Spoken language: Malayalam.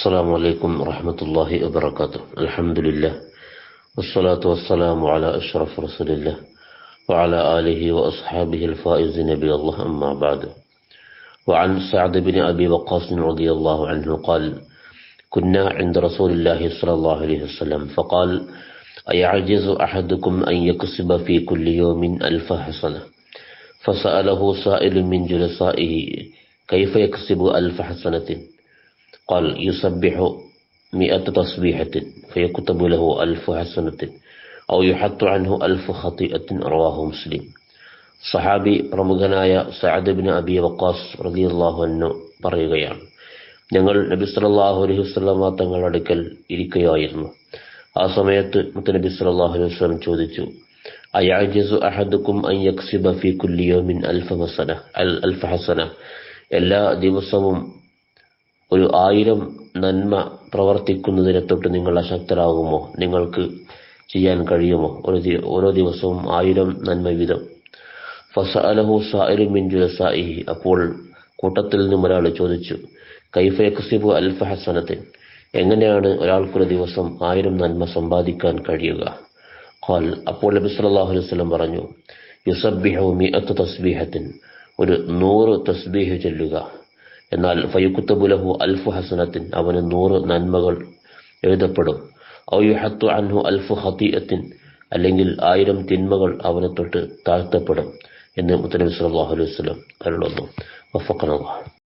السلام عليكم ورحمة الله وبركاته. الحمد لله والصلاة والسلام على أشرف رسول الله وعلى آله وأصحابه الفائزين نبي الله أما بعد. وعن سعد بن أبي وقاص رضي الله عنه قال كنا عند رسول الله صلى الله عليه وسلم. فقال أيعجز أحدكم أن يكسب في كل يوم ألف حسنة فسأله سائل من جلسائه كيف يكسب ألف حسنة قال يسبح مئة تصبيحة فيكتب له ألف حسنة أو يحط عنه ألف خطيئة رواه مسلم സഹാബി പ്രമുഖനായ സഅദ് ബിൻ അബി വക്കാസ് റളിയല്ലാഹു അൻഹു പറയുകയാണ് ഞങ്ങൾ നബി സല്ലല്ലാഹു അലൈഹി വസല്ലമ തങ്ങളുടെ അടുക്കൽ ഇരിക്കുകയായിരുന്നു ആ സമയത്ത് മുത്തനബി സല്ലല്ലാഹു അലൈഹി വസല്ലം ചോദിച്ചു അയഅജസു അഹദുക്കും അൻ യക്സിബ ഫീ കുല്ലി യൗമിൻ അൽഫ ഹസന അൽ അൽഫ ഹസന എല്ലാ ദിവസവും ഒരു ആയിരം നന്മ പ്രവർത്തിക്കുന്നതിനെ തൊട്ട് നിങ്ങൾ അശക്തരാകുമോ? നിങ്ങൾക്ക് ചെയ്യാൻ കഴിയുമോ? ഒരു ഓരോ ദിവസവും ആയിരം നന്മ വീതം. ഫസഅലഹു അലഹു മിൻ ജുലസാഇഹി. അപ്പോൾ കൂട്ടത്തിൽ നിന്നും ഒരാൾ ചോദിച്ചു കൈഫ യക്സിബു അൽഫ എങ്ങനെയാണ് ഒരാൾക്കൊരു ദിവസം ആയിരം നന്മ സമ്പാദിക്കാൻ കഴിയുക? ഖാൽ അപ്പോൾ നബി സല്ലല്ലാഹു അലൈഹി വസല്ലം പറഞ്ഞു യുസബ്ബിഹു മിഅത്ത് തസ്ബീഹത്തിൻ. ഒരു നൂറ് തസ്ബീഹ് ചൊല്ലുക. എന്നാൽ ഫയുക്കുത്തബു ലഹു അൽഫു ഹസനത്തിൻ അവന് നൂറ് നന്മകൾ എഴുതപ്പെടും. ഔ യുഹത്തു അൻഹു അൽഫു ഖതീഅത്തിൻ അല്ലെങ്കിൽ ആയിരം തിന്മകൾ അവനെ തൊട്ട് താഴ്ത്തപ്പെടും എന്ന് മുത്തനബി സല്ലല്ലാഹു അലൈഹി വസല്ലം കരുളുന്നു വഫഖനല്ലാഹ്.